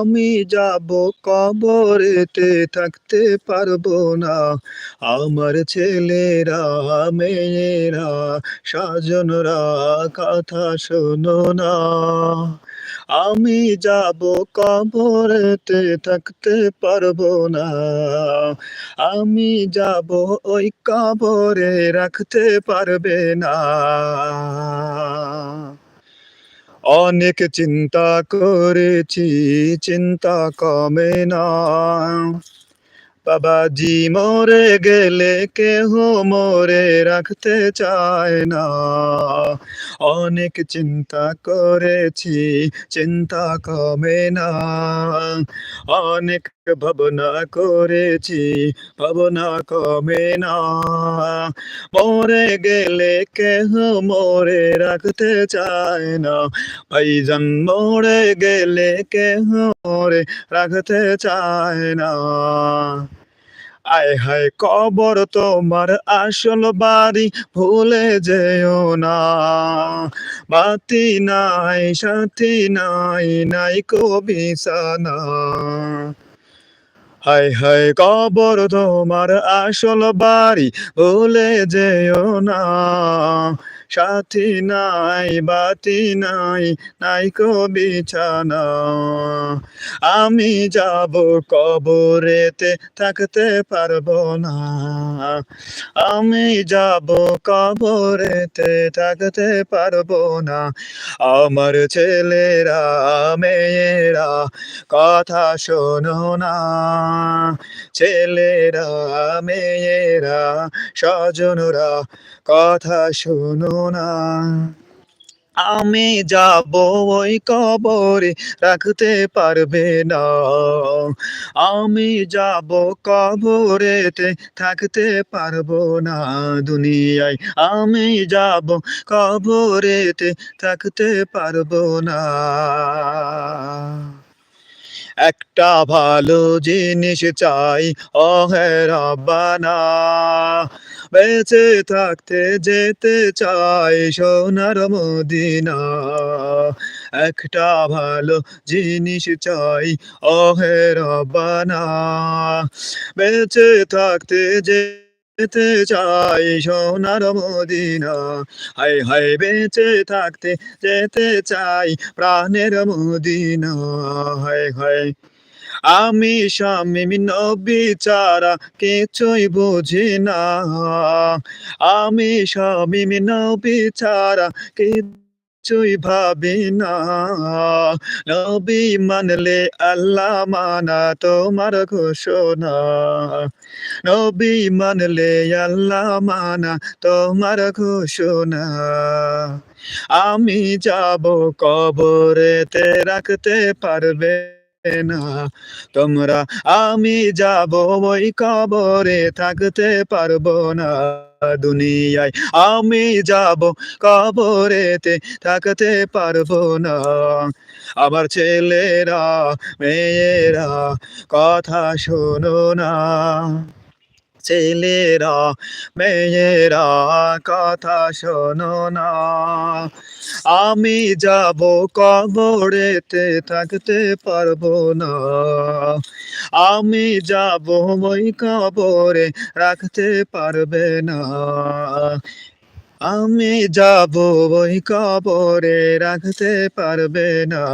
আমি যাব কবরেতে থাকতে পারব না। আমার ছেলেরা, মেয়েরা, স্বজনরা, কথা শোনো না। আমি যাব কবরেতে থাকতে পারব না। আমি যাব ওই কবরে রাখতে পারবে না। অনেক চিন্তা করেছি, চিন্তা কমে না। বাবাজি মরে গেলে কেহ মরে রাখতে চায় না। অনেক চিন্তা করেছি, চিন্তা কমে না। অনেক ভাবনা করেছি, ভাবনা কমে না। মরে গেলে কেহ মরে রাখতে চায় না। ভাইজান, মরে গেলে কেহ মরে রাখতে চায় না। আয় হায়, কবর তোমার আসল বাড়ি ভুলে যেও না। বাতি নাই, সাথী নাই নাই কবিসানা হায় হাই কবর তোমার আসল বাড়ি ভুলে যেও না। সাথী নাই, বাতি নাই নাই বিছানা। আমি যাব কবরেতে, থাকতে পারব না। আমি যাব কবরেতে, থাকতে পারব না। আমার ছেলেরা, মেয়েরা, কথা শোনো না। ছেলেরা, মেয়েরা, স্বজনরা কথা শোনো না। আমি যাব ওই কবরে, রাখতে পারবে না। আমি যাব কবরেতে, থাকতে পারব না দুনিয়ায়। আমি যাব কবরেতে, থাকতে পারব না। একটা ভালো জিনিস চাই অহেরাবানা বেঁচে থাকতে যেতে চাই সোনার মদিনা। একটা ভালো জিনিস চাই অহেরাবানা বেঁচে থাকতে যে যেতে চাই সোনার মদিনা। হাই হাই বেঁচে থাকতে যেতে চাই প্রাণের মদিনা। হাই হাই আমি স্বামী নবী চারা কিছুই বুঝি না। আমি স্বামী নবী চারা কিছুই ভাবি না। নবী মানলে আল্লাহ মানা তোমার ঘোষণা। নবী মানলে আল্লাহ মানা তোমার ঘোষণা। আমি যাব কবরেতে রাখতে পারবে না। তোমরা, আমি যাব ওই কবরে থাকতে পারব না। দুনিয়ায়। আমি যাব কবরেতে থাকতে পারব না। আমার ছেলেরা মেয়েরা কথা শোনো না। ছেলেরা, মেয়েরা, কথা শোনো না। আমি যাব কবরেতে থাকতে পারব না। আমি যাব ওই কবরে রাখতে পারবে না। আমি যাব ওই কবরে রাখতে পারবে না।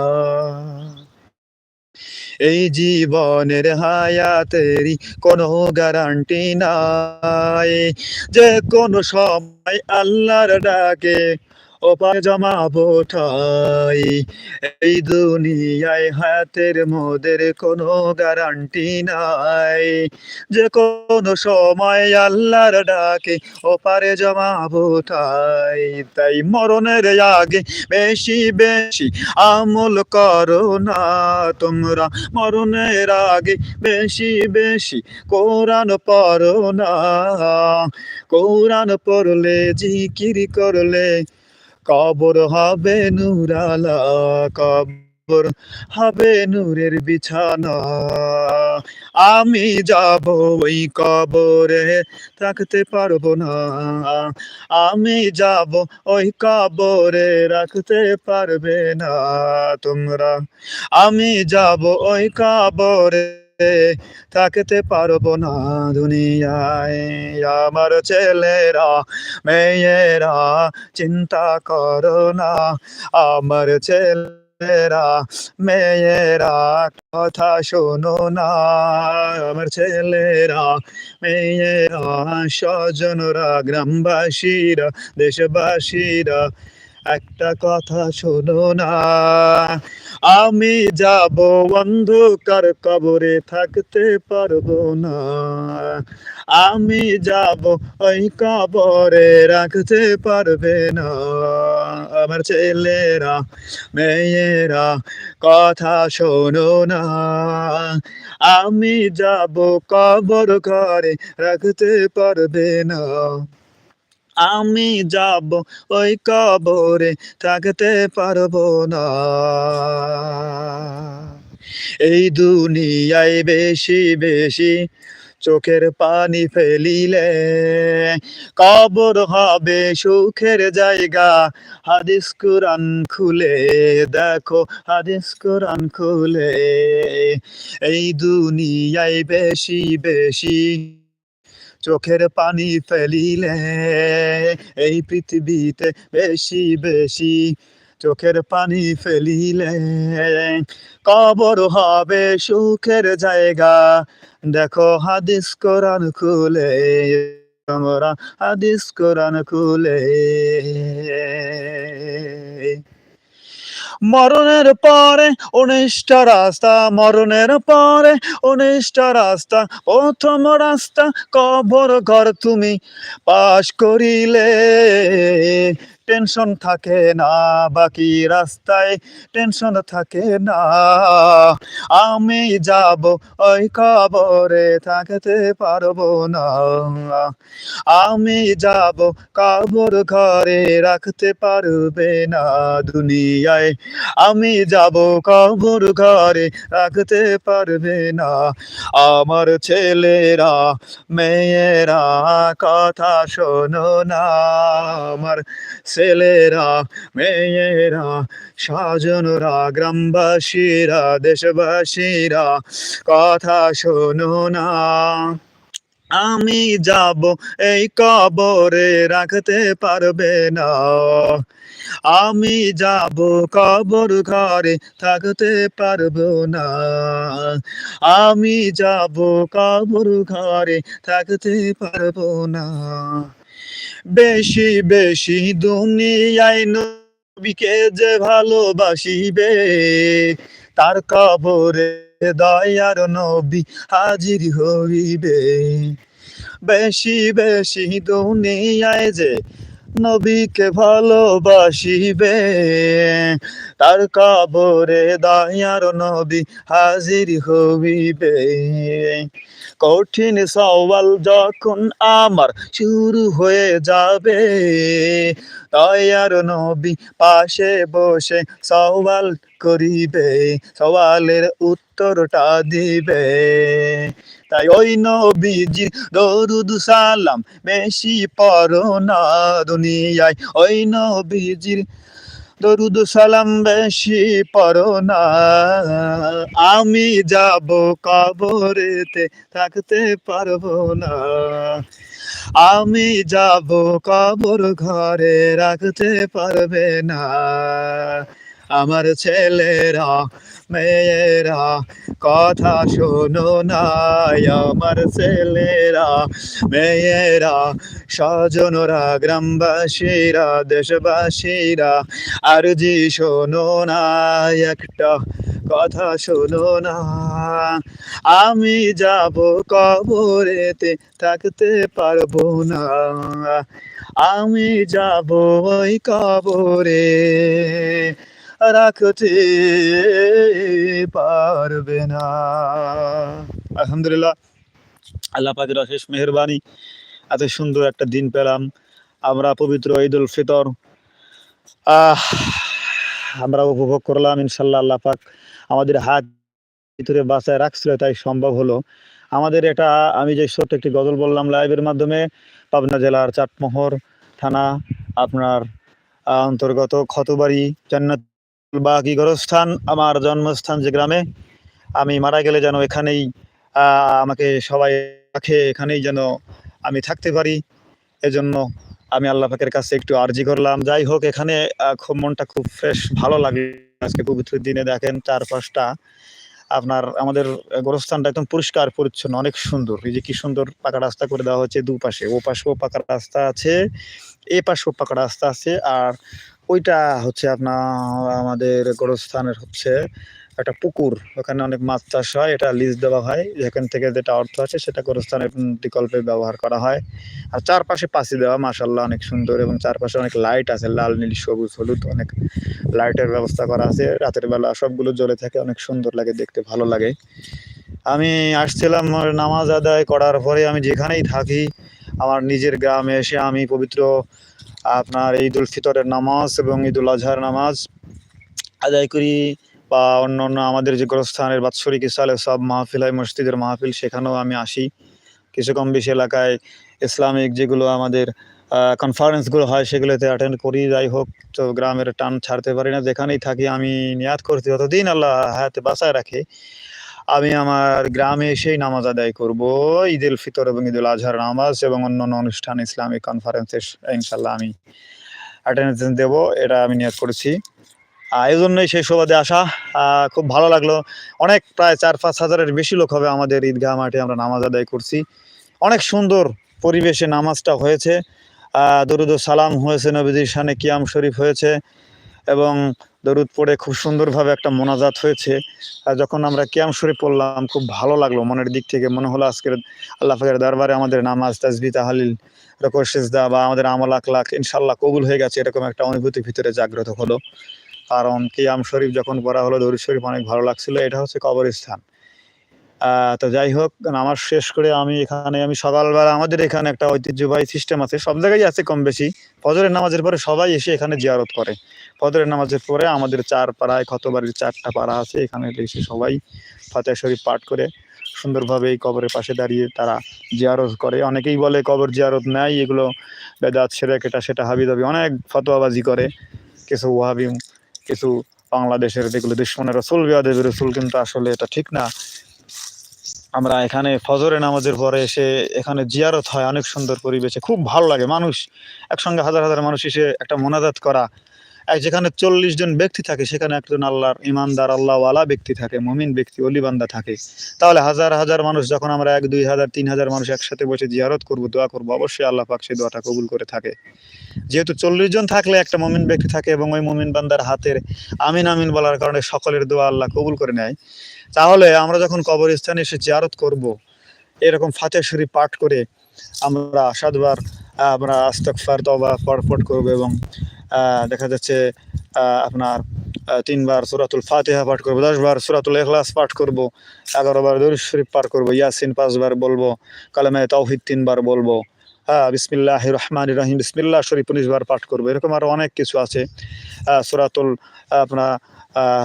এই জীবনের হায়াতেরই কোনো গ্যারান্টি নাই। যে কোনো সময় আল্লাহর ডাকে ওপার জমাবো ঠাই এই দুনিয়ায় হাতের মোদের কোনো গ্যারান্টি নাই। যে কোনো সময় আল্লাহর ডাকে ওপারে জমাবো ঠাই তাই মরণের আগে বেশি বেশি আমল করো না। তোমরা মরণের আগে বেশি বেশি কোরআন পড়ো না। কোরআন পড়লে জিকির করলে কবর হবে নুরালা কব কবর হবে নূরের বিছানা। আমি যাব ওই কবরে রাখতে পারব না। আমি যাব ওই কবরে, রাখতে পারবে না তোমরা। আমি যাব ওই কবরে থাকতে পারব না দুনিয়ায়। আমার ছেলেরা, মেয়েরা, চিন্তা করো না। আমার ছেলেরা, মেয়েরা, কথা শোনো না। আমার ছেলেরা, মেয়েরা, স্বজনরা, গ্রামবাসীরা, দেশবাসীরা একটা কথা শোনো না। আমি যাব অন্ধকার কবরে থাকতে পারব না। আমি যাব ওই কবরে রাখতে পারবে না। আমার ছেলেরা, মেয়েরা, কথা শোনো না। আমি যাব কবর ঘরে রাখতে পারবে না। আমি যাব ওই কবরে থাকতে পারব না। এই দুনিয়ায় বেশি বেশি চোখের পানি ফেলিলে কবর হবে সুখের জায়গা। হাদিস কুরান খুলে দেখো, হাদিস কুরান খুলে। এই দুনিয়ায় বেশি বেশি চোখের পানি ফেলিলে এই পৃথিবীতে বেশি বেশি চোখের পানি ফেলিলে কবর হবে সুখের জায়গা। দেখো হাদিস কোরআন খুলে, তোমরা হাদিস কোরআন খুলে। মরণের পরে উনিশটা রাস্তা, মরণের পরে উনিশটা রাস্তা, প্রথম রাস্তা কবর ঘর তুমি পাশ করিলে। টেনশন থাকে না, বাকি রাস্তায় টেনশন থাকে না। আমি যাব ওই কবরে, থাকতে পারব না। আমি যাব কবর ঘরে, রাখতে পারবে না দুনিয়ায়। আমি যাব কবর ঘরে, রাখতে পারবে না। আমার ছেলেরা, মেয়েরা, কথা শোনো না। আমার ছেলেরা, মেয়েরা, স্বজনরা, গ্রামবাসীরা, দেশবাসীরা, কথা শোনো না। আমি যাব, এই কবরে রাখতে পারবে না। আমি যাব, কবর ঘরে থাকতে পারব না। আমি যাব, কবর ঘরে থাকতে পারব না। বেশি বেশি দুনিয়ায় নবীকে যে ভালোবাসিবে, তার কবরে দয়ার নবী হাজির হইবে। বেশি বেশি দুনিয়ায় যে নবীকে ভালোবাসিবে, তার কবরে দয়ার নবী হাজির হইবে। কঠিন সওয়াল যখন আমার শুরু হয়ে যাবে দয়ার নবী পাশে বসে সওয়াল করিবে, সওয়ালের উত্তরটা দিবে। তাই ওই নবীজির দরুদ সালাম বেশি পড়ো না দুনিয়ায়, ওই নবীজির দরুদ সালাম বেশি পড়ো না। আমি যাব কবরেতে, থাকতে পারব না। আমি যাব কবর ঘরে, রাখতে পারবে না। আমার ছেলেরা, মেয়েরা, কথা শোনো না আমার ছেলেরা, মেয়েরা, স্বজনরা, গ্রামবাসীরা, দেশবাসীরা, আর জি শোনো না একটা কথা শোনো না। আমি যাব কবরেতে, থাকতে পারব না। আমি যাব ওই কবরে। রাখতে পারবে না। আলহামদুলিল্লাহ, আল্লাহ পাকের অশেষ মেহরবানি। এত সুন্দর একটা দিন পেলাম। আমরা পবিত্র ঈদ উল ফিতর, আহ, আমরা উপভোগ করলাম ইনশাল্লাহ আল্লাহ পাক আমাদের হাত ভিতরে বাঁচায় রাখছিল, তাই সম্ভব হলো। আমাদের এটা, আমি যে ছোট্ট একটি গজল বললাম লাইভের মাধ্যমে, পাবনা জেলার চাটমোহর থানা, আপনার অন্তর্গত খতবাড়ি, জান্নাত বাকি গরস্থান, আমার জন্মস্থান যে গ্রামে, আমি মারা গেলে যেন এখানেই আমাকে সবাই রাখে, এখানেই যেন আমি থাকতে পারি। এজন্য আমি আল্লাহ পাকের কাছে একটু আর্জি করলাম। যাই হোক, এখানে খুব মনটা খুব ফ্রেশ ভালো লাগে আজকে পবিত্র দিনে দেখেন চারপাশটা, আপনার আমাদের গোরস্থানটা একদম পরিষ্কার, পরিচ্ছন্ন, অনেক সুন্দর। এই যে কি সুন্দর পাকা রাস্তা করে দেওয়া হচ্ছে দুপাশে। ও পাশেও পাকা রাস্তা আছে এ পাশেও পাকা রাস্তা আছে, আর ওইটা হচ্ছে আপনার আমাদের গোরস্থানের হচ্ছে একটা পুকুর। ওখানে অনেক মাছ চাষ হয়, এটা লিজ দেওয়া হয়। যেখান থেকে যেটা অর্থ আছে সেটা গোরস্থানের বিকল্পে ব্যবহার করা হয়। আর চারপাশে পাশি দেওয়া মাসাল্লাহ অনেক সুন্দর এবং চারপাশে অনেক লাইট আছে, লাল, নীল, সবুজ, হলুদ, অনেক লাইটের ব্যবস্থা করা আছে। রাতের বেলা সবগুলো জ্বলে থাকে, অনেক সুন্দর লাগে, দেখতে ভালো লাগে। আমি আসছিলাম নামাজ আদায় করার পরে আমি যেখানেই থাকি, আমার নিজের গ্রামে এসে আমি পবিত্র আপনার ঈদ উল ফিতরের নামাজ এবং ঈদ উল আজহার নামাজ আদায় করি বা অন্য অন্য আমাদের যে গোরস্থানের বাৎসরিক ইসালে সব মাহফিল হয়, মসজিদের মাহফিল, সেখানেও আমি আসি। কিছু কম বেশি এলাকায় ইসলামিক যেগুলো আমাদের কনফারেন্সগুলো হয় সেগুলোতে অ্যাটেন্ড করি। যাই হোক, তো গ্রামের টান ছাড়তে পারি না। যেখানেই থাকি আমি নিয়াত করছি। যতদিন আল্লাহ হায়াতে বাঁচায় রাখে আমি আমার গ্রামে এসেই নামাজ আদায় করব ঈদ উল ফিতর এবং ঈদ উল আজহার নামাজ এবং অন্যান্য অনুষ্ঠান, ইসলামিক কনফারেন্সে ইনশাল্লাহ আমি অ্যাটেন্ডেন্স দেব, এটা আমি নিয়াত করেছি। এই জন্যই সেই সুবাদে আসা খুব ভালো লাগল। অনেক প্রায় চার পাঁচ হাজারের বেশি লোক হবে আমাদের ঈদগাহ মাঠে আমরা নামাজ আদায় করছি। অনেক সুন্দর পরিবেশে নামাজটা হয়েছে। দরুদ সালাম হয়েছে, নবীজির শানে কিয়াম শরীফ হয়েছে এবং দরুদ পড়ে খুব সুন্দরভাবে একটা মোনাজাত হয়েছে। যখন আমরা কিয়াম শরীফ পড়লাম, খুব ভালো লাগল মনের দিক থেকে। মনে হলো আজকের আল্লাহ ফাকের দরবারে আমাদের নামাজ তাজবি তাহালিল রকম সেজদা বা আমাদের আমল, আখলাখ ইনশাল্লাহ কবুল হয়ে গেছে, এরকম একটা অনুভূতি ভিতরে জাগ্রত হলো। কারণ কিয়াম শরীফ যখন পড়া হলো, দরুদ শরীফ অনেক ভালো লাগছিল। এটা হচ্ছে কবরস্থান। তো যাই হোক, নামাজ শেষ করে আমি এখানে, আমি সকালবেলা আমাদের এখানে একটা ঐতিহ্যবাহী সিস্টেম আছে। সব জায়গায় আছে কম বেশি ফজরের নামাজের পরে সবাই এসে এখানে জিয়ারত করে। ফজরের নামাজের পরে আমাদের চার পাড়ায় কতবারের চারটা পাড়া আছে, এখানে এসে সবাই ফাতেহ শরীফ পাঠ করে সুন্দরভাবে এই কবরের পাশে দাঁড়িয়ে তারা জিয়ারত করে। অনেকেই বলে কবর জিয়ারত নেয় এগুলো বেদাত সেরেক এটা সেটা হাবি দাবি অনেক ফতোয়াবাজি করে, কিছু ওয়াহাবি, কিছু বাংলাদেশের যেগুলো দুশ্মনের রসুল বিয়াদের রসুল, কিন্তু আসলে এটা ঠিক না। আমরা এখানে ফজরে নামাজের পরে এসে এখানে জিয়ারত হয়, অনেক সুন্দর পরিবেশে। খুব ভালো লাগে। মানুষ, একসঙ্গে হাজার হাজার মানুষ এসে একটা মোনাজাত করা যেখানে চল্লিশ জন ব্যক্তি থাকে, সেখানে একজন আল্লাহর ইমানদার, আল্লাহওয়ালা ব্যক্তি থাকে, মমিন ব্যক্তি, অলিবান্দা থাকে। তাহলে হাজার হাজার মানুষ যখন আমরা এক, দুই হাজার, তিন হাজার মানুষ একসাথে বসে জিয়ারত করব, দোয়া করব, অবশ্যই আল্লাহ পাক সেই দোয়াটা কবুল করে থাকে। যেহেতু চল্লিশ জন থাকলে একটা মমিন ব্যক্তি থাকে এবং ওই মমিন বান্দার হাতের আমিন আমিন বলার কারণে সকলের দোয়া আল্লাহ কবুল করে নেয়। তাহলে আমরা যখন কবরস্থানে এসে জিয়ারত করব, এরকম ফাতে শরীফ পাঠ করে আমরা সাতবার আমরা আস্তকফার তবা পট করব এবং দেখা যাচ্ছে আপনার তিনবার সুরাতুল ফাতেহা পাঠ করব, দশবার সুরাতুল এখলাস পাঠ করব এগারো বার দরুদ শরীফ পাঠ করব, ইয়াসিন পাঁচবার বলব, কালামে তৌহিদ তিনবার বলব হ্যাঁ বিসমিল্লাহ রহমান রহিম, বিসমিল্লাহ শরীফ উনিশ বার পাঠ করব, এরকম আরও অনেক কিছু আছে। সুরাতুল, আপনার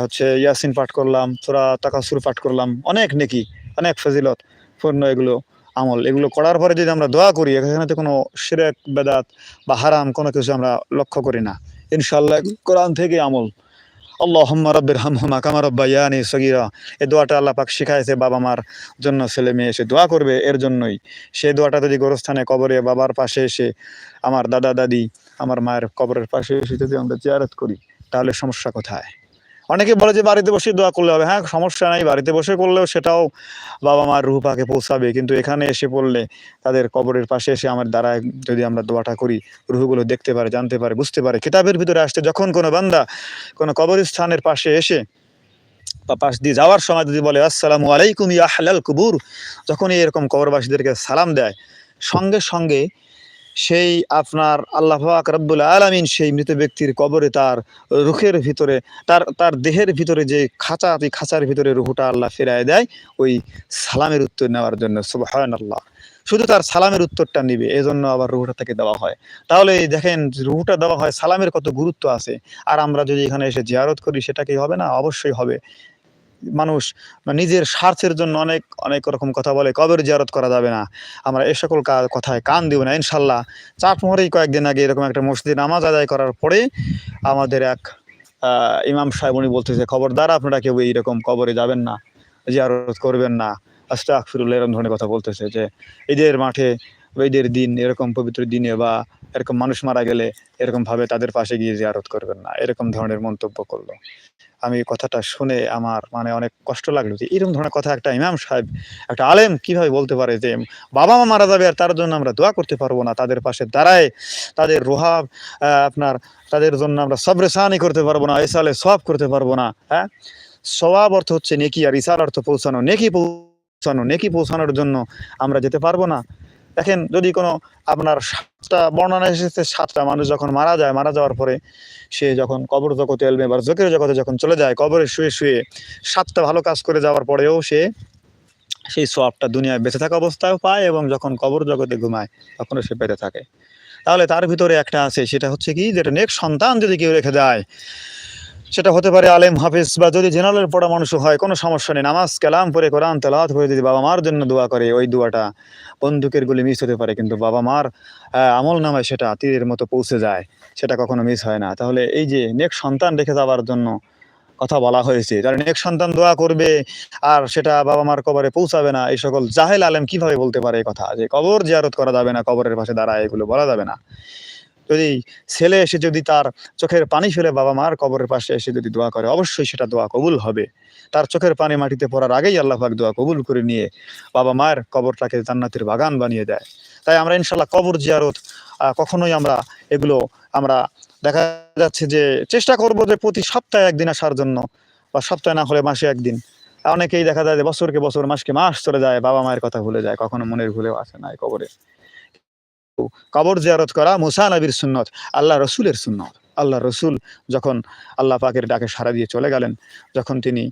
হচ্ছে ইয়াসিন পাঠ করলাম, সুরা তাকাসুর পাঠ করলাম, অনেক নেকি, অনেক ফজিলত, পূর্ণ এগুলো। আমল। এগুলো করার পরে যদি আমরা দোয়া করি, এখানে কোনো শিরেক, বেদাত বা হারাম কোনো কিছু আমরা লক্ষ্য করি না। ইনশাল্লাহ কোরআন থেকে আমল। আল্লাহ হম্মা রব্বের হামহুমা কামা রব্বা ইয়ানি সগিরা। এই দোয়াটা আল্লাহ পাক শিখাইছে বাবা মার জন্য ছেলে মেয়ে এসে দোয়া করবে এর জন্যই। সেই দোয়াটা যদি গোরস্থানে কবরে বাবার পাশে এসে আমার দাদা, দাদি, আমার মায়ের কবরের পাশে এসে যদি আমরা জিয়ারত করি, তাহলে সমস্যা কোথায়? অনেকে বলে যে বাড়িতে বসে দোয়া করলে হবে। হ্যাঁ সমস্যা নাই, বাড়িতে বসে করলেও সেটাও বাবা মার রুহ পাকে পৌঁছাবে। কিন্তু এখানে এসে পড়লে তাদের কবরের পাশে এসে আমার দ্বারা যদি আমরা দোয়াটা করি, রুহগুলো দেখতে পারে, জানতে পারে, বুঝতে পারে। কিতাবের ভিতরে আসতে যখন কোনো বান্দা কোনো কবরস্থানের পাশে এসে বা পাশ দিয়ে যাওয়ার সময় যদি বলে, আসসালামু আলাইকুম ইয়া হালাল কুবুর যখনই এরকম কবরবাসীদেরকে সালাম দেয়, সঙ্গে সঙ্গে সেই আপনার আল্লাহ রব্বুল আলামিন সেই মৃত ব্যক্তির কবরে তার রুখের ভিতরে, তার তার দেহের ভিতরে যে খাঁচা, এই খাঁচার ভিতরে রুহুটা আল্লাহ ফেরায় দেয়, ওই সালামের উত্তর নেওয়ার জন্য সুবহান আল্লাহ শুধু তার সালামের উত্তরটা নিবে, এজন্য আবার রুহুটা তাকে দেওয়া হয়। তাহলে দেখেন, রুহুটা দেওয়া হয়, সালামের কত গুরুত্ব আছে। আর আমরা যদি এখানে এসে জিয়ারত করি, সেটা কি হবে না? অবশ্যই হবে। মানুষ নিজের স্বার্থের জন্য অনেক অনেক রকম কথা বলে, কবর জিয়ারত করা যাবে না। আমরা এ সকল কথায় কান দিব না, ইনশাল্লাহ। চাটমোহরেই কয়েকদিন আগে এরকম একটা মসজিদে নামাজ আদায় করার পরে আমাদের এক ইমাম সাহেব উনি বলতেছে, খবরদার, আপনারা কেউ এইরকম কবরে যাবেন না, জিয়ারত করবেন না। আস্তাগফিরুল্লাহ, এরকম ধরনের কথা বলতেছে যে, ঈদের মাঠে ঈদের দিন এরকম পবিত্র দিনে বা এরকম মানুষ মারা গেলে এরকম ভাবে তাদের পাশে গিয়ে জিয়ারত করবেন না। এরকম ধরনের মন্তব্য করল। আমি কথাটা শুনে আমার মানে অনেক কষ্ট লাগল যে এরকম ধরনের কথা একটা ইমাম সাহেব, একটা আলেম কীভাবে বলতে পারে যে বাবা মা মারা যাবে আর তার জন্য আমরা দোয়া করতে পারব না, তাদের পাশে দাঁড়ায়, তাদের রোহা আপনার তাদের জন্য আমরা সবরে সাহানি করতে পারব না, এসালে সব করতে পারব না হ্যাঁ? সবাব অর্থ হচ্ছে নেকি আর ইসাল অর্থ পৌঁছানো, নেকি পৌঁছানো, নেকি পৌঁছানোর জন্য আমরা যেতে পারব না। দেখেন, যদি কোনো আপনার সাতটা বর্ণনা এসেছে, সাতটা মানুষ যখন মারা যায়, মারা যাওয়ার পরে সে যখন কবর জগতে এলবে বা জোকের জগতে যখন চলে যায়, কবরে শুয়ে শুয়ে সাতটা ভালো কাজ করে যাওয়ার পরেও সে সেই সোয়াবটা দুনিয়ায় বেঁচে থাকা অবস্থায় পায় এবং যখন কবর জগতে ঘুমায়, তখনও সে পেতে থাকে। তাহলে তার ভিতরে একটা আছে, সেটা হচ্ছে কি, যেটা নেক সন্তান যদি কেউ রেখে যায় সেটা হতে পারে আলেম, হাফিজ বা যদি জেনারেল পড়া মানুষ হয়, কোনো সমস্যা নেই। নামাজ, কালাম পরে কোরআন তেলাওয়াত করে যদি বাবা মার জন্য দোয়া করে, ওই দোয়াটা বন্দুকের গুলি মিস হতে পারে, কিন্তু বাবা মার আমল নামায় সেটা তীরের মতো পৌঁছে যায়, সেটা কখনো মিস হয় না। তাহলে এই যে নেক সন্তান রেখে যাওয়ার জন্য কথা বলা হয়েছে তার নেক সন্তান দোয়া করবে আর সেটা বাবা মার কবরে পৌঁছাবে না, এই সকল জাহেল আলেম কীভাবে বলতে পারে এই কথা? যে কবর জিয়ারত করা যাবে না, কবরের পাশে দাঁড়ায় এগুলো বলা যাবে না। যদি ছেলে এসে যদি তার চোখের পানি ফেলে বাবা মার কবরের পাশে এসে যদি দোয়া করে, অবশ্যই সেটা দোয়া কবুল হবে। তার চোখের পানি মাটিতে পড়ার আগেই আল্লাহ পাক দোয়া কবুল করে নিয়ে বাবা মায়ের কবরটাকে জান্নাতের বাগান বানিয়ে দেয়। তাই আমরা ইনশাল্লাহ কবর জিয়ারত কখনোই আমরা এগুলো আমরা দেখা যাচ্ছে যে চেষ্টা করব যে প্রতি সপ্তাহে একদিন আসার জন্য বা সপ্তাহে না হলে মাসে একদিন। অনেকেই দেখা যায় যে বছরকে বছর, মাসকে মাস চলে যায়, বাবা মায়ের কথা ভুলে যায়, কখনো মনের ভুলেও আসে না কবরে। কবর জিয়ারত করা মুসা নবীর সুন্নত আল্লাহ রসুলের সুন্নত। আল্লাহ রসুল যখন আল্লাহ পাকের ডাকে সাড়া দিয়ে চলে গেলেন যখন তিনি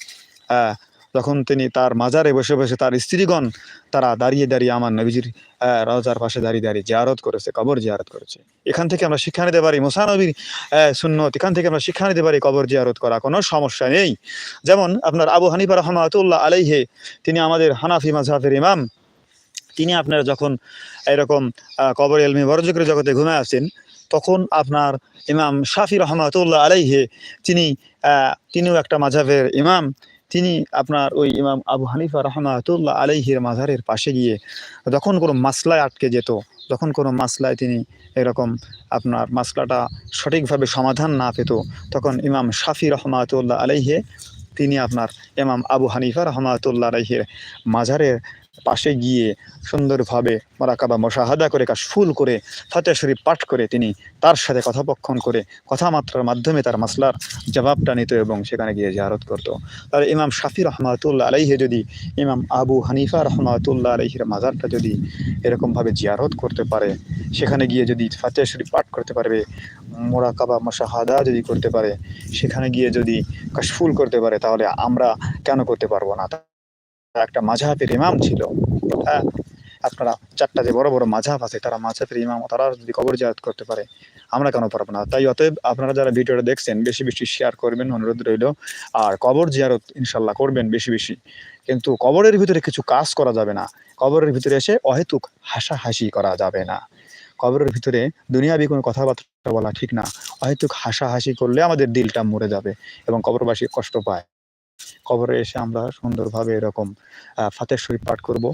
যখন তিনি তার মাজারে বসে বসে তার স্ত্রীগণ তারা দাঁড়িয়ে দাঁড়িয়ে আমার নবীজির আহ, রওজার পাশে দাঁড়িয়ে দাঁড়িয়ে জিয়ারত করেছে কবর জিয়ারত করেছে। এখান থেকে আমরা শিক্ষা নিতে পারি মুসা নবীর সুন্নত এখান থেকে আমরা শিক্ষা নিতে পারি কবর জিয়ারত করা কোনো সমস্যা নেই। যেমন আপনার আবু হানিফা রহমাতুল্লাহ আলাইহে তিনি আমাদের হানাফি মাঝহাফের ইমাম তিনি আপনার যখন এরকম কবর এলমি বরজকের জগতে ঘুমে আসেন, তখন আপনার ইমাম শাফি রহমাতুল্লাহ আলাইহে, তিনি তিনিও একটা মাঝাবের ইমাম। তিনি আপনার ওই ইমাম আবু হানিফা রহমাতুল্লাহ আলাইহির মাঝারের পাশে গিয়ে যখন কোনো মাসলায় আটকে যেত, যখন কোনো মাসলায় তিনি এরকম আপনার মাসলাটা সঠিকভাবে সমাধান না পেত, তখন ইমাম শাফি রহমাতুল্লাহ আলাইহে, তিনি আপনার ইমাম আবু হানিফা রহমাতুল্লাহ আলাইহির মাঝারের পাশে গিয়ে সুন্দরভাবে মারাকাবা মশাহাদা করে, কাশফুল করে ফাতে শরীফ পাঠ করে তিনি তার সাথে কথোপকথন করে, কথামাত্রার মাধ্যমে তার মাসলার জবাবটা নিত এবং সেখানে গিয়ে জিয়ারত করত। তাহলে ইমাম শাফি রহমাতুল্লাহ আলাইহে যদি, ইমাম আবু হানিফা রহমাতুল্লাহ আলাইহির মাজারটা যদি এরকমভাবে জিয়ারত করতে পারে, সেখানে গিয়ে যদি ফাতে শরীফ পাঠ করতে পারবে, মোরাকাবা মশাহাদা যদি করতে পারে, সেখানে গিয়ে যদি কাশফুল করতে পারে, তাহলে আমরা কেন করতে পারব না? তারা একটা মাঝহাবের ইমাম ছিল। হ্যাঁ আপনারা চারটা যে বড় বড় মাঝহাব আছে, তারা মাঝহাবের ইমাম, তারা যদি কবর জিয়ারত করতে পারে, আমরা কেন পারব না? তাই অতএব আপনারা যারা ভিডিওটা দেখছেন, বেশি বেশি শেয়ার করবেন, অনুরোধ রইল। আর কবর জিয়ারত ইনশাল্লাহ করবেন বেশি বেশি। কিন্তু কবরের ভিতরে কিছু কাজ করা যাবে না। কবরের ভিতরে এসে অহেতুক হাসাহাসি করা যাবে না। কবরের ভিতরে দুনিয়াবি কোনো কথাবার্তা বলা ঠিক না। অহেতুক হাসাহাসি করলে আমাদের দিলটা মরে যাবে এবং কবরবাসী কষ্ট পায়। কবরে এসে আমরা সুন্দরভাবে এরকম ফাতেহ শরীফ পাঠ করব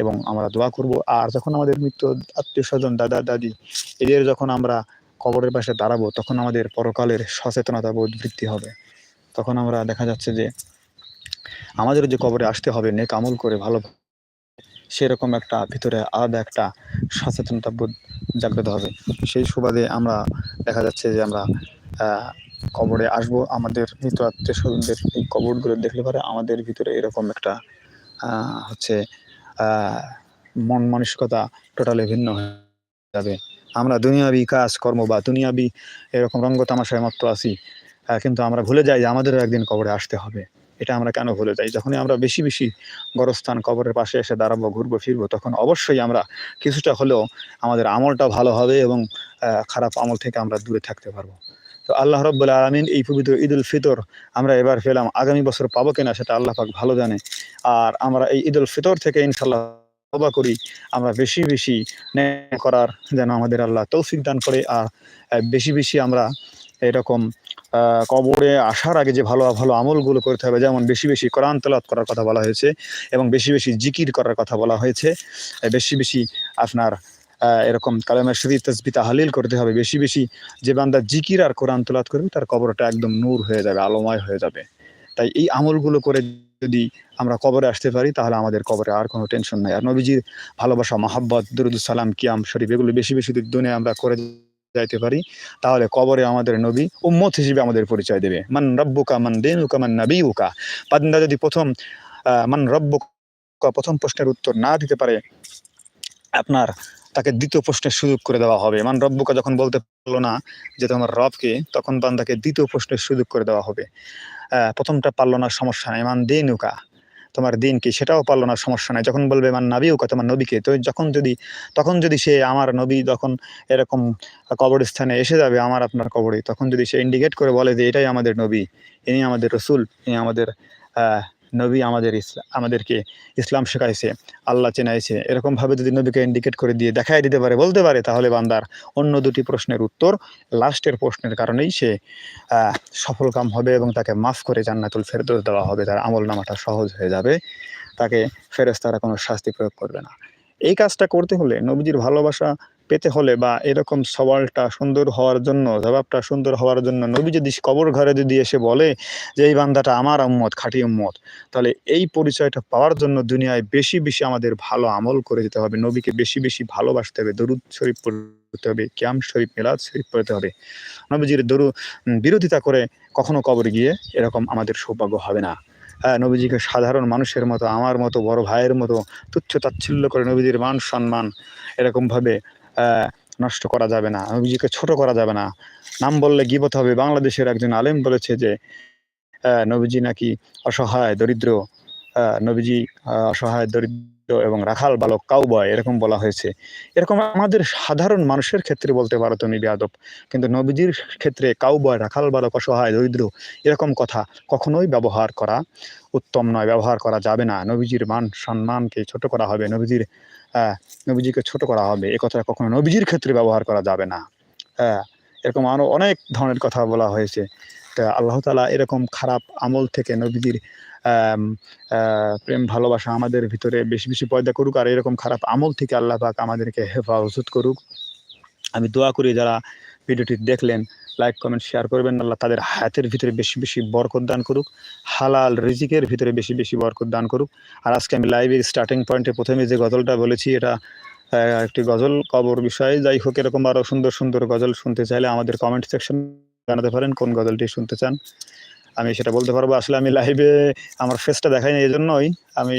এবং আমরা দোয়া করব। আর যখন আমাদের মৃত্যু, আত্মীয় স্বজন, দাদা, দাদি, এদের যখন আমরা কবরের পাশে দাঁড়াবো, তখন আমাদের পরকালের সচেতনতা বোধ বৃদ্ধি হবে। তখন আমরা দেখা যাচ্ছে যে আমাদের যে কবরে আসতে হবে, নেক আমল করে ভালো সেরকম একটা ভিতরে আলাদা একটা সচেতনতা বোধ জাগ্রত হবে। সেই সুবাদে আমরা দেখা যাচ্ছে যে আমরা কবরে আসব। আমাদের মৃত আত্মীয় স্বজনদের এই কবরগুলো দেখলে পরে আমাদের ভিতরে এরকম একটা হচ্ছে মন মানসিকতা টোটালি ভিন্ন হয়ে যাবে। আমরা দুনিয়াবি কাজ, কর্ম বা দুনিয়াবি এরকম রঙ্গ তামাশায় মত্ত আছি কিন্তু আমরা ভুলে যাই যে আমাদেরও একদিন কবরে আসতে হবে। এটা আমরা কেন ভুলে যাই? যখনই আমরা বেশি বেশি গরস্থান কবরের পাশে এসে দাঁড়াবো, ঘুরবো, ফিরবো, তখন অবশ্যই আমরা কিছুটা হলেও আমাদের আমলটা ভালো হবে এবং খারাপ আমল থেকে আমরা দূরে থাকতে পারব। তো আল্লাহ রব্বুল আলমিন এই পবিত্র ঈদ উল ফিতর আমরা এবার পেলাম। আগামী বছর পাবো কিনা সেটা আল্লাহ পাক ভালো জানে। আর আমরা এই ঈদ উল ফিতর থেকে ইনশাল্লাহ তবা করি। আমরা বেশি বেশি করার যেন আমাদের আল্লাহ তৌফিক দান করে। আর বেশি বেশি আমরা এরকম কবরে আসার আগে যে ভালো ভালো আমলগুলো করতে হবে, যেমন বেশি বেশি কোরআন তেলাওয়াত করার কথা বলা হয়েছে এবং বেশি বেশি জিকির করার কথা বলা হয়েছে। বেশি বেশি আপনার এরকম কালামের শরীর তসবি তাহালিল করতে হবে। বেশি বেশি যে বান্দা জিকির আর কোরআন তোলাত করবে, তার কবরটা একদম নূর হয়ে যাবে, আলোময় হয়ে যাবে। তাই এই আমলগুলো করে যদি আমরা কবরে আসতে পারি, তাহলে আমাদের কবরে আর কোনো টেনশন নাই। আর নবীজির ভালোবাসা, মাহাব্বত সালাম, কিয়াম শরীফ, এগুলো বেশি বেশি দুনিয়া আমরা করে যাইতে পারি, তাহলে কবরে আমাদের নবী উম্মত হিসেবে আমাদের পরিচয় দেবে। মান রব্বুকা, মান দেনুকা, মান নাবি উকা বান্দা যদি প্রথম মান রব্বুকা প্রথম প্রশ্নের উত্তর না দিতে পারে আপনার তাকে দ্বিতীয় প্রশ্নের সুযোগ করে দেওয়া হবে। মান রব্বুকা যখন বলতে পারল না যে তোমার রবকে, তখন বান্দাকে দ্বিতীয় প্রশ্নের সুযোগ করে দেওয়া হবে। প্রথমটা পারল না, সমস্যা নাই। মান দেনুকা, তোমার দিন কি? সেটাও পারল না, সমস্যা নাই। যখন বলবে মান নাবিউকা, তোমার নবীকে, তো যখন যদি, তখন যদি সে আমার নবী যখন এরকম কবরস্থানে এসে যাবে, আমার আপনার কবরে, তখন যদি সে ইন্ডিকেট করে বলে যে এটাই আমাদের নবী, ইনি আমাদের রসুল, ইনি আমাদের নবী আমাদের ইসলাম আমাদেরকে ইসলাম শেখাইছে আল্লাহ চেনাইছে। এরকমভাবে যদি নবীকে ইন্ডিকেট করে দিয়ে দেখাই দিতে পারে বলতে পারে তাহলে বান্দার অন্য দুটি প্রশ্নের উত্তর লাস্টের প্রশ্নের কারণেই সে আহ, সফল কাম হবে এবং তাকে মাফ করে জান্নাতুল ফেরদৌস দেওয়া হবে। তার আমল নামাটা সহজ হয়ে যাবে। তাকে ফেরেশতারা কোনো শাস্তি প্রয়োগ করবে না। এই কাজটা করতে হলে নবীজির ভালোবাসা পেতে হলে বা এরকম সওয়ালটা সুন্দর হওয়ার জন্য, জবাবটা সুন্দর হওয়ার জন্য নবী যদি কবর ঘরে যদি এসে বলে যে, এই বান্দাটা আমার উম্মত, খাঁটি উম্মত, তাহলে এই পরিচয়টা পাওয়ার জন্য দুনিয়ায় বেশি বেশি আমাদের ভালো আমল করে যেতে হবে। নবীকে বেশি বেশি ভালোবাসতে হবে, দরুদ শরীফ পড়তে হবে, ক্যাম শরীফ, মিলাদ শরীফ পড়তে হবে। নবীজির দরু বিরোধিতা করে কখনো কবর গিয়ে এরকম আমাদের সৌভাগ্য হবে না। হ্যাঁ নবীজিকে সাধারণ মানুষের মতো, আমার মতো, বড় ভাইয়ের মতো তুচ্ছ তাচ্ছিল্য করে নবীজির মান সম্মান এরকমভাবে নষ্ট করা যাবে না নবীজিকে ছোট করা যাবে না। নাম বললে গিবত হবে। বাংলাদেশের একজন আলেম বলেছে যে নবীজি নাকি অসহায়, দরিদ্র। নবীজি অসহায়, দরিদ্র। এবং রাখাল বালক কাউবয় এরকম বলা হয়েছে। এরকম আমাদের সাধারণ মানুষের ক্ষেত্রে বলতে পারো তুমি বেয়াদব, কিন্তু নবীজির ক্ষেত্রে কাউবয় রাখাল বালক অসহায়, দরিদ্র এরকম কথা কখনোই ব্যবহার করা উত্তম নয়, ব্যবহার করা যাবে না। নবীজির মান সম্মানকে ছোট করা হবে, নবীজির নবীজিকে ছোট করা হবে, এ কথা কখনো নবীজির ক্ষেত্রে ব্যবহার করা যাবে না। হ্যাঁ এরকম আরও অনেক ধরনের কথা বলা হয়েছে। তা আল্লাহ তালা এরকম খারাপ আমল থেকে নবীজির প্রেম, ভালোবাসা আমাদের ভিতরে বেশি বেশি পয়দা করুক আর এরকম খারাপ আমল থেকে আল্লাহ পাক আমাদেরকে হেফাজত করুক। আমি দোয়া করি যারা ভিডিওটি দেখলেন লাইক কমেন্ট শেয়ার করবেন। আল্লাহ তাদের হায়াতের ভিতরে বেশি বেশি বরকত দান করুক, হালাল রিজিকের ভিতরে বেশি বেশি বরকত দান করুক। আর আজকে আমি লাইভের স্টার্টিং পয়েন্টে প্রথমে যে গজলটা বলেছি, এটা একটি গজল, কবর বিষয়ে। যাই হোক, এরকম আরও সুন্দর সুন্দর গজল শুনতে চাইলে আমাদের কমেন্ট সেকশন জানাতে পারেন কোন গজলটি শুনতে চান। আমি সেটা বলতে পারব। আসলে আমি লাইভে আমার ফেসটা দেখাই না এই জন্যই আমি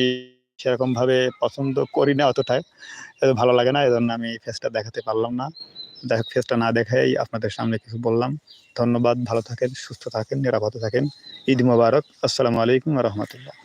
সেরকমভাবে পছন্দ করি না অতটাই ভালো লাগে না এই জন্য আমি ফেসটা দেখাতে পারলাম না। যাই ফেসটা না দেখাই আপনাদের সামনে কিছু বললাম। ধন্যবাদ, ভালো থাকেন, সুস্থ থাকেন, নিরাপদে থাকেন। ঈদ মোবারক। আসসালামু আলাইকুম রহমতুল্লাহ।